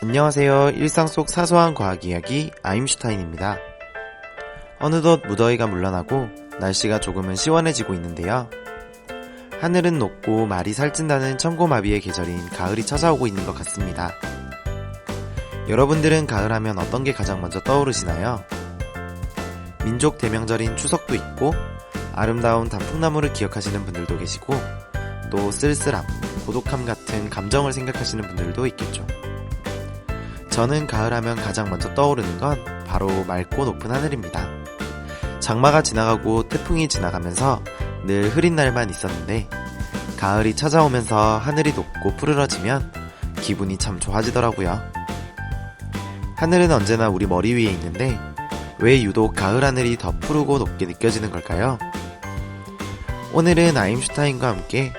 안녕하세요. 일상 속 사소한 과학 이야기 아임슈타인입니다. 어느덧 무더위가 물러나고 날씨가 조금은 시원해지고 있는데요. 하늘은 높고 말이 살찐다는 천고마비의 계절인 가을이 찾아오고 있는 것 같습니다. 여러분들은 가을 하면 어떤 게 가장 먼저 떠오르시나요? 민족 대명절인 추석도 있고 아름다운 단풍나무를 기억하시는 분들도 계시고 또 쓸쓸함, 고독함 같은 감정을 생각하시는 분들도 있겠죠. 저는 가을 하면 가장 먼저 떠오르는 건 바로 맑고 높은 하늘입니다. 장마가 지나가고 태풍이 지나가면서 늘 흐린 날만 있었는데 가을이 찾아오면서 하늘이 높고 푸르러지면 기분이 참 좋아지더라고요. 하늘은 언제나 우리 머리 위에 있는데 왜 유독 가을 하늘이 더 푸르고 높게 느껴지는 걸까요? 오늘은 아임슈타인과 함께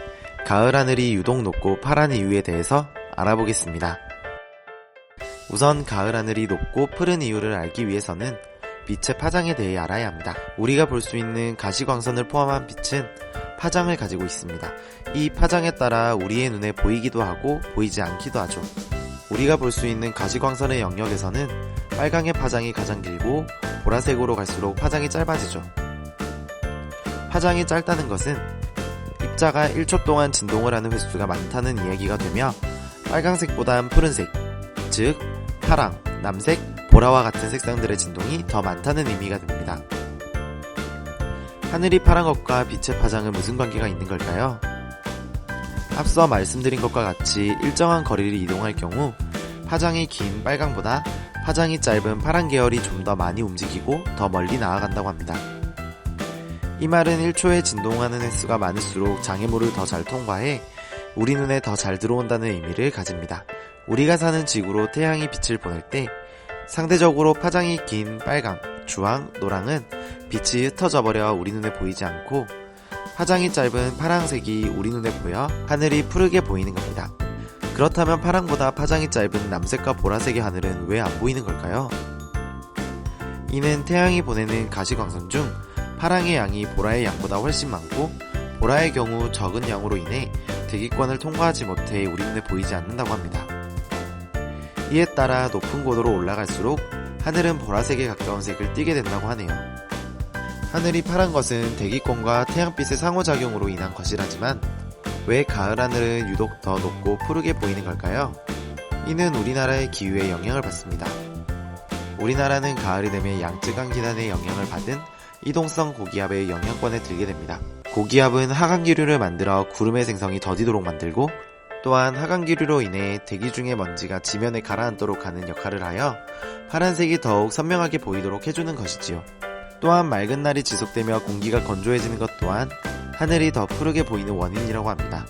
가을 하늘이 유독 높고 파란 이유에 대해서 알아보겠습니다. 우선 가을 하늘이 높고 푸른 이유를 알기 위해서는 빛의 파장에 대해 알아야 합니다. 우리가 볼 수 있는 가시광선을 포함한 빛은 파장을 가지고 있습니다. 이 파장에 따라 우리의 눈에 보이기도 하고 보이지 않기도 하죠. 우리가 볼 수 있는 가시광선의 영역에서는 빨강의 파장이 가장 길고 보라색으로 갈수록 파장이 짧아지죠. 파장이 짧다는 것은 입자가 1초 동안 진동을 하는 횟수가 많다는 이야기가 되며 빨강색보단 푸른색, 즉 파랑, 남색, 보라와 같은 색상들의 진동이 더 많다는 의미가 됩니다. 하늘이 파란 것과 빛의 파장은 무슨 관계가 있는 걸까요? 앞서 말씀드린 것과 같이 일정한 거리를 이동할 경우 파장이 긴 빨강보다 파장이 짧은 파란 계열이 좀 더 많이 움직이고 더 멀리 나아간다고 합니다. 이 말은 1초에 진동하는 횟수가 많을수록 장애물을 더 잘 통과해 우리 눈에 더 잘 들어온다는 의미를 가집니다. 우리가 사는 지구로 태양이 빛을 보낼 때 상대적으로 파장이 긴 빨강, 주황, 노랑은 빛이 흩어져 버려 우리 눈에 보이지 않고 파장이 짧은 파랑색이 우리 눈에 보여 하늘이 푸르게 보이는 겁니다. 그렇다면 파랑보다 파장이 짧은 남색과 보라색의 하늘은 왜 안 보이는 걸까요? 이는 태양이 보내는 가시광선 중 파랑의 양이 보라의 양보다 훨씬 많고 보라의 경우 적은 양으로 인해 대기권을 통과하지 못해 우리 눈에 보이지 않는다고 합니다. 이에 따라 높은 고도로 올라갈수록 하늘은 보라색에 가까운 색을 띠게 된다고 하네요. 하늘이 파란 것은 대기권과 태양빛의 상호작용으로 인한 것이라지만 왜 가을 하늘은 유독 더 높고 푸르게 보이는 걸까요? 이는 우리나라의 기후에 영향을 받습니다. 우리나라는 가을이 되면 양쯔강 기단의 영향을 받은 이동성 고기압의 영향권에 들게 됩니다. 고기압은 하강기류를 만들어 구름의 생성이 더디도록 만들고 또한 하강기류로 인해 대기 중의 먼지가 지면에 가라앉도록 하는 역할을 하여 파란색이 더욱 선명하게 보이도록 해주는 것이지요. 또한 맑은 날이 지속되며 공기가 건조해지는 것 또한 하늘이 더 푸르게 보이는 원인이라고 합니다.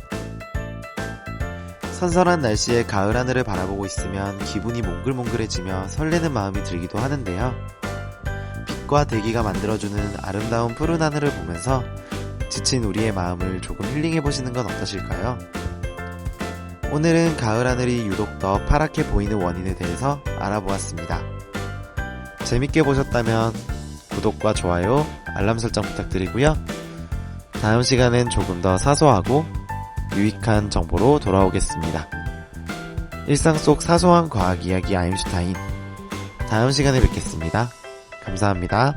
선선한 날씨에 가을 하늘을 바라보고 있으면 기분이 몽글몽글해지며 설레는 마음이 들기도 하는데요. 빛과 대기가 만들어주는 아름다운 푸른 하늘을 보면서 지친 우리의 마음을 조금 힐링해보시는 건 어떠실까요? 오늘은 가을 하늘이 유독 더 파랗게 보이는 원인에 대해서 알아보았습니다. 재밌게 보셨다면 구독과 좋아요, 알람 설정 부탁드리고요. 다음 시간엔 조금 더 사소하고 유익한 정보로 돌아오겠습니다. 일상 속 사소한 과학 이야기 아임슈타인. 다음 시간에 뵙겠습니다. 감사합니다.